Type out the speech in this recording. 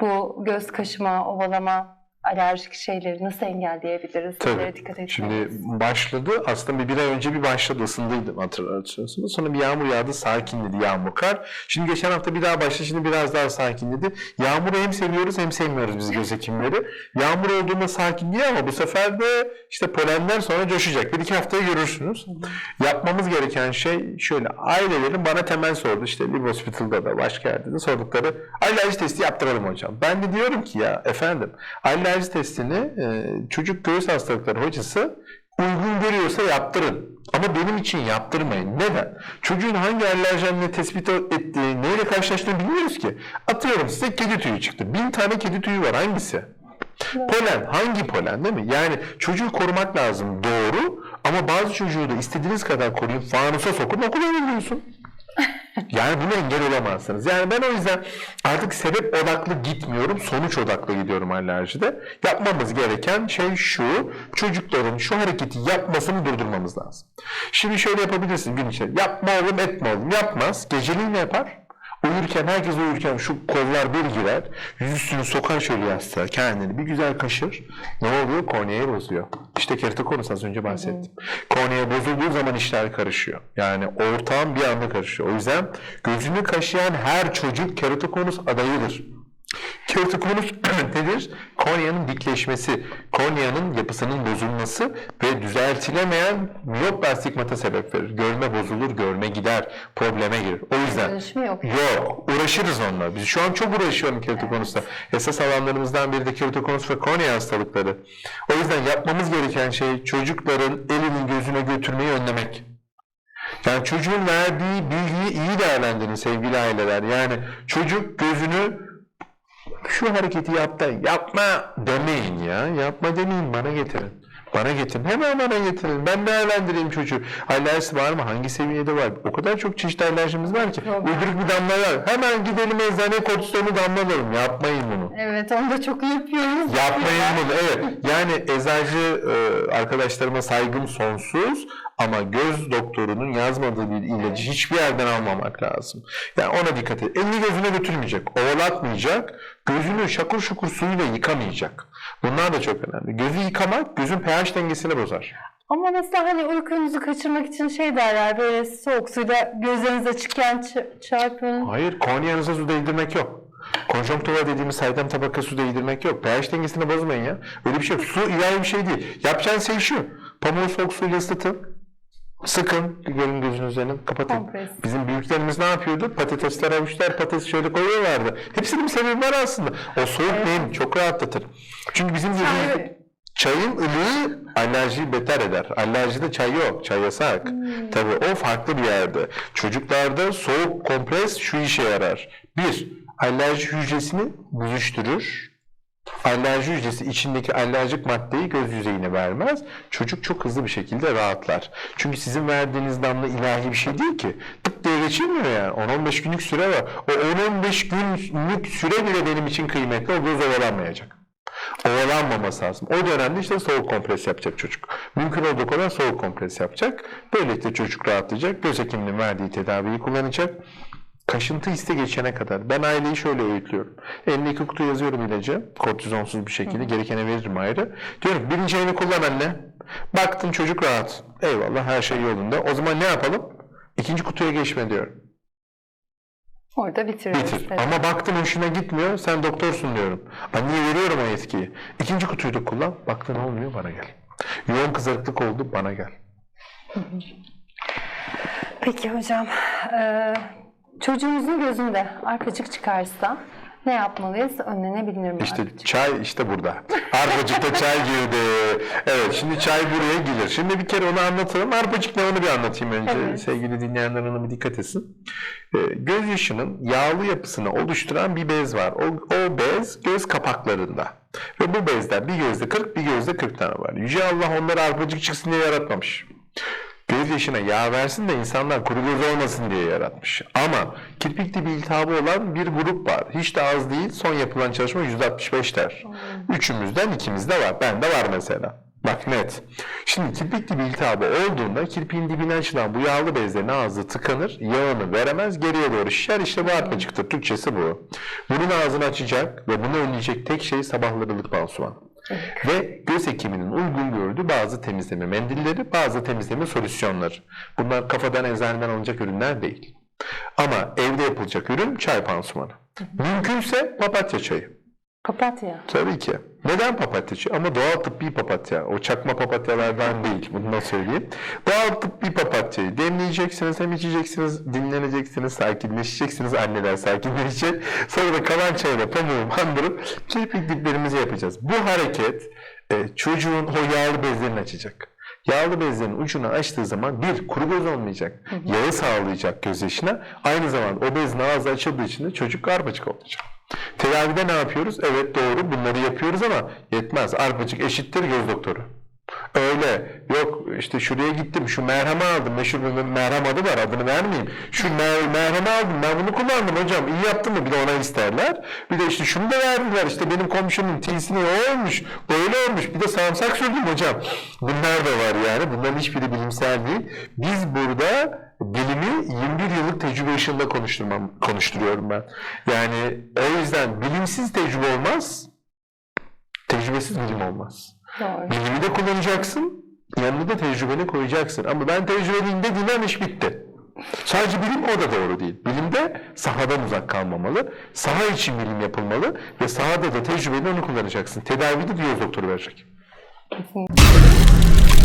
bu göz kaşıma, ovalama, alerjik şeyleri nasıl engelleyebiliriz? Tabii. Dikkat etmeliyiz? Şimdi başladı. Aslında bir, bir ay önce bir başladı. ısındıydım hatırlarsınız. Sonra bir yağmur yağdı. Sakinledi yağmur kar. Şimdi geçen hafta bir daha başladı. Şimdi biraz daha sakinledi. Yağmuru hem seviyoruz hem sevmiyoruz biz göz hekimleri. Yağmur olduğunda sakin değil ama bu sefer de işte polenden sonra coşacak. Bir iki haftaya görürsünüz. Yapmamız gereken şey şöyle. Ailelerin bana temel sordu. İşte Live Hospital'da da başka yerde de sordukları alerji testi yaptıralım hocam. Ben de diyorum ki ya efendim alerji testini e, çocuk göğüs hastalıkları hocası uygun görüyorsa yaptırın. Ama benim için yaptırmayın. Neden? Çocuğun hangi alerjenle tespit ettiği, neyle karşılaştığını bilmiyoruz ki. Atıyorum size kedi tüyü çıktı. Bin tane kedi tüyü var. Hangisi? Polen. Hangi polen değil mi? Yani çocuğu korumak lazım. Doğru. Ama bazı çocuğu da istediğiniz kadar koruyun. Fanusa sokun okula gönderiyorsun. Yani buna engel olamazsınız. Yani ben o yüzden artık sebep odaklı gitmiyorum, sonuç odaklı gidiyorum alerjide. Yapmamız gereken şey şu, çocukların şu hareketi yapmasını durdurmamız lazım. Şimdi şöyle yapabilirsin gün içinde. Yapma oğlum etme oğlum. Yapmaz. Geceliğin ne yapar? Uyurken, herkes uyurken şu kollar bir girer, yüzüstünü sokar şöyle yastığa kendini bir güzel kaşır. Ne oluyor? Korneayı bozuyor. İşte keratokonus az önce bahsettim. Kornea bozulduğu zaman işler karışıyor. Yani ortağın bir anda karışıyor. O yüzden gözünü kaşıyan her çocuk keratokonus adayıdır. Keratokonus nedir? Korneanın dikleşmesi, korneanın yapısının bozulması ve düzeltilemeyen miyop ve astigmata sebep verir. Görme bozulur, görme gider, probleme girer. O yüzden yok. Yok. Uğraşırız onunla. Biz şu an çok uğraşıyorum keratokonusla. Esas alanlarımızdan biri de keratokonus ve kornea hastalıkları. O yüzden yapmamız gereken şey çocukların elini gözüne götürmeyi önlemek. Yani çocuğun verdiği bilgiyi iyi değerlendirin sevgili aileler. Yani çocuk gözünü şu hareketi yap da yapma demeyin ya. Yapma demeyin bana getirin. Bana getirin. Hemen bana getirin. Ben değerlendireyim çocuğu. Alerjisi var mı? Hangi seviyede var? O kadar çok çeşitli alerjimiz var ki. Yok. Uyduruk bir damla var. Hemen gidelim eczaneye kortizonu damlalalım. Yapmayın bunu. Evet, onu da çok yapıyoruz. Yapmayın bunu. Evet. Yani eczacı e, arkadaşlarıma saygım sonsuz ama göz doktorunun yazmadığı bir ilacı hiçbir yerden almamak lazım. Yani ona dikkat et. Elini gözüne götürmeyecek, ovalatmayacak, gözünü şakur şukur suyla yıkamayacak. Bunlar da çok önemli. Gözü yıkamak gözün pH dengesini bozar. Ama mesela hani uykunuzu kaçırmak için şey derler, böyle soğuk suyla gözleriniz açıkken çarpın. Hayır, korneanıza su değdirmek yok. Konjonktiva dediğimiz saydam tabaka su değdirmek yok. pH dengesini bozmayın ya. Öyle bir şey yok. Su ilahi bir şey değil. Yapacağın şey şu. Pamuğu soğuk suyla ısıtın. Sıkın. Görün gözünün üzerine kapatın. Kompres. Bizim büyüklerimiz ne yapıyordu? Patatesler, avuçlar, patates şöyle koyuyorlardı. Hepsinin bir sebebi var aslında. O soğuk nem çok rahatlatır. Çünkü bizim gözümüzde Çay- çayın ılığı alerjiyi beter eder. Alerjide çay yok. Çay yasak. Tabii o farklı bir yerde. Çocuklarda soğuk kompres şu işe yarar. Bir, alerji hücresini büzüştürür. Alerji hücresi içindeki alerjik maddeyi göz yüzeyine vermez. Çocuk çok hızlı bir şekilde rahatlar. Çünkü sizin verdiğiniz damla ilahi bir şey değil ki. Tık diye geçilmiyor yani. 10-15 günlük süre var. O 10-15 günlük süre bile benim için kıymetli. O göz ovalanmayacak. Ovalanmaması lazım. O dönemde işte soğuk kompres yapacak çocuk. Mümkün olduğu kadar soğuk kompres yapacak. Böylelikle çocuk rahatlayacak. Göz hekiminin verdiği tedaviyi kullanacak. Kaşıntı iste geçene kadar. Ben aileyi şöyle öğütlüyorum. Eline iki kutu yazıyorum ilacı. Kortizonsuz bir şekilde. Gerekene veririm ayrı. Diyorum birinci elini kullan anne. Baktın çocuk rahat. Eyvallah her şey yolunda. O zaman ne yapalım? İkinci kutuya geçme diyorum. Orada bitiriyoruz. Bitir. Evet. Ama baktın hoşuna gitmiyor. Sen doktorsun diyorum. Anneye veriyorum o yetkiyi. İkinci kutuyu da kullan. Baktın olmuyor bana gel. Yoğun kızarıklık oldu bana gel. Peki hocam, eee, çocuğumuzun gözünde arpacık çıkarsa ne yapmalıyız? Önlenebilir mi? İşte arpacık? çay işte burada. Arpacıkta çay girdi. Evet şimdi çay buraya gelir. Şimdi bir kere onu anlatalım. Arpacık ne onu bir anlatayım önce. Evet. Sevgili dinleyenler ona bir dikkat etsin. Ee, göz yaşının yağlı yapısını oluşturan bir bez var. O, o bez göz kapaklarında. Ve bu bezden bir gözde 40 bir gözde 40 tane var. Yüce Allah onları arpacık çıksın diye yaratmamış. Göz yaşına yağ versin de insanlar kuru göz olmasın diye yaratmış. Ama kirpik dibi iltihabı olan bir grup var. Hiç de az değil. Son yapılan çalışma %65 der. Üçümüzden ikimizde var. Bende var mesela. Bak net. Şimdi kirpik dibi iltihabı olduğunda kirpiğin dibine açılan bu yağlı bezlerin ağzı tıkanır, yağını veremez, geriye doğru şişer. İşte bu arpacıktır. Türkçesi bu. Bunun ağzını açacak ve bunu önleyecek tek şey sabahları ılık pansuman. Ve göz hekiminin uygun gördüğü bazı temizleme mendilleri, bazı temizleme solüsyonları. Bunlar kafadan eczaneden alınacak ürünler değil. Ama evde yapılacak ürün çay pansumanı. Mümkünse papatya çayı. Papatya. Tabii ki. Neden papatya? Ama doğal tıbbi papatya. O çakma papatyalardan değil. Bunu da söyleyeyim. Doğal tıbbi papatyayı demleyeceksiniz, hem içeceksiniz, dinleneceksiniz, sakinleşeceksiniz. Anneler sakinleşecek. Sonra da kalan çayla pamuğu bandırıp kirpik diplerimizi yapacağız. Bu hareket e, çocuğun o yağlı bezlerini açacak. Yağlı bezlerin ucunu açtığı zaman bir kuru göz olmayacak. Yağı sağlayacak göz yaşına. Aynı zamanda o bezin ağzı açıldığı için de çocuk arpacık olacak. Tedavide ne yapıyoruz? Evet doğru bunları yapıyoruz ama yetmez. Arpacık eşittir göz doktoru. Öyle yok işte şuraya gittim şu merhemi aldım meşhur bir merhem adı var adını vermeyeyim. Şu mer merhemi aldım ben bunu kullandım hocam iyi yaptın mı bir de ona isterler. Bir de işte şunu da verdiler işte benim komşumun tilsini olmuş böyle olmuş bir de sarımsak sürdüm hocam. Bunlar da var yani bunların hiçbiri bilimsel değil. Biz burada bilimi 21 yıllık tecrübe ışığında konuşturmam, konuşturuyorum ben. Yani o yüzden bilimsiz tecrübe olmaz, tecrübesiz bilim olmaz. Doğru. Bilimi de kullanacaksın, yanına da tecrübeni koyacaksın. Ama ben tecrübeliyim dediğinden iş bitti. Sadece bilim o da doğru değil. Bilimde sahadan uzak kalmamalı. Saha için bilim yapılmalı ve sahada da tecrübeli onu kullanacaksın. Tedavide de göz doktoru verecek. Kesinlikle.